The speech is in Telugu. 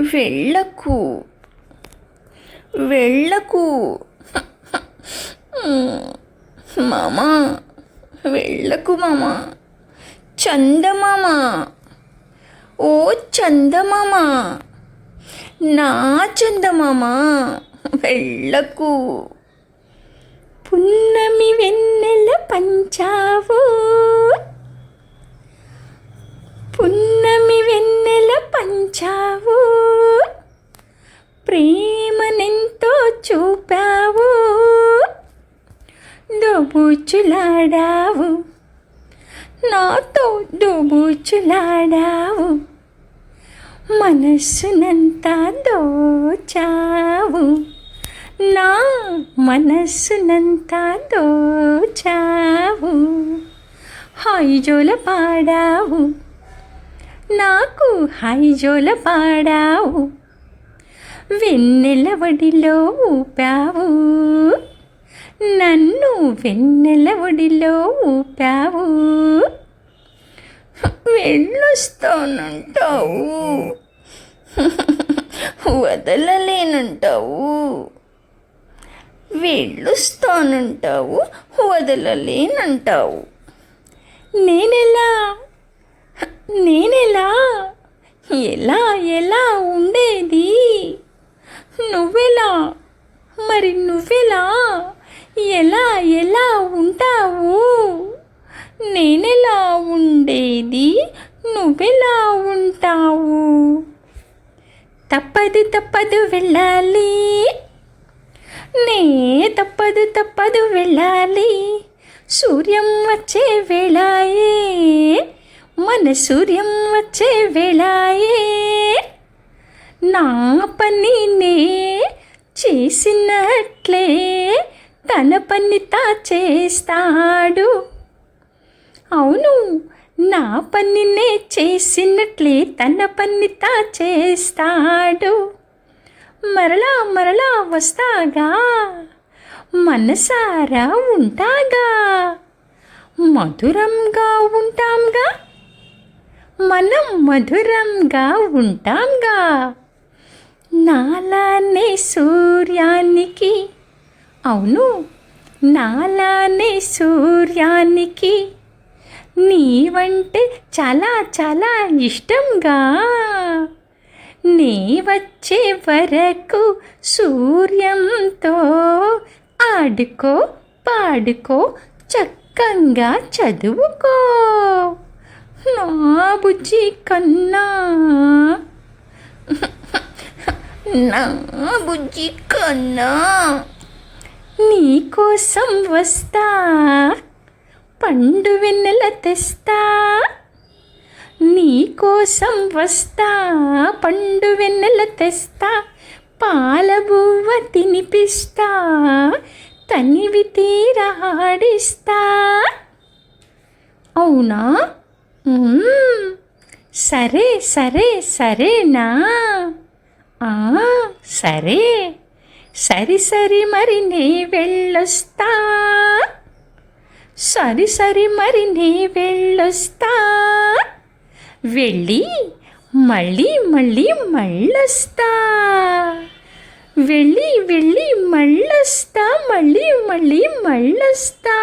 వెళ్ళకు. వెళ్ళకు. మామా వెళ్ళకు మామా. చందమామ. ఓ చందమామ. నా చందమామ వెళ్ళకు. పున్నమి వెన్నెల ప్రేమనెంతో చూపావు. దోబూచులాడావు. నాతో దోబూచులాడావు. మనస్సునంతా దోచావు. నా మనస్సునంతా దోచావు. హాయిజోల పాడావు. నాకు హాయిజోల పాడావు. వెన్నెల వడిలో ఊపావు. నన్ను వెన్నెల ఒడిలో ఊపావు. వెళ్ళొస్తానంటావు. వదలలేనంటావు. వెళ్ళొస్తానంటావు. వదలలేనంటావు. నేనెలా? నేనెలా? ఎలా? ఎలా ఉండేది నువ్వెలా మరి నువ్వెలా ఎలా ఎలా ఉంటావు నేనెలా ఉండేది నువ్వెలా ఉంటావు తప్పదు వెళ్ళాలి. నే తప్పదు తప్పదు వెళ్ళాలి. సూర్యం వచ్చే వేళాయే. మన సూర్యం వచ్చే వేళాయే. నా పని నే చేసినట్లే తన పని తా చేస్తాడు. అవును నా పనినే చేసినట్లే తన పని తా చేస్తాడు. మరలా మరలా వస్తాగా? మనసారా ఉంటాగా? మధురంగా ఉంటాంగా? మనం మధురంగా ఉంటాంగా? నాలానే సూర్యానికి అవును నాలానే సూర్యానికి నీవంటే చాలా చాలా ఇష్టంగా. నీ వచ్చే వరకు సూర్యంతో ఆడుకో పాడుకో చక్కంగా చదువుకో. నా బుజ్జి కన్నా. నా బుజ్జి కన్నా. నీకోసం వస్తా పండు వెన్నెల తెస్తా. నీకోసం వస్తా పండు వెన్నెల తెస్తా పాలబువ్వ తినిపిస్తా తనివి తీరాడిస్తా అవునా? సరే సరే సరేనా ఆ, సరే. సరి సరి మరి నే వెళ్ళొస్తా. సరి సరి మరి నే వెళ్ళొస్తా. వెళ్ళి మళ్ళీ మళ్ళీ మళ్ళొస్తా. వెళ్ళి వెళ్ళి మళ్ళొస్తా మళ్ళీ మళ్ళీ మళ్ళొస్తా.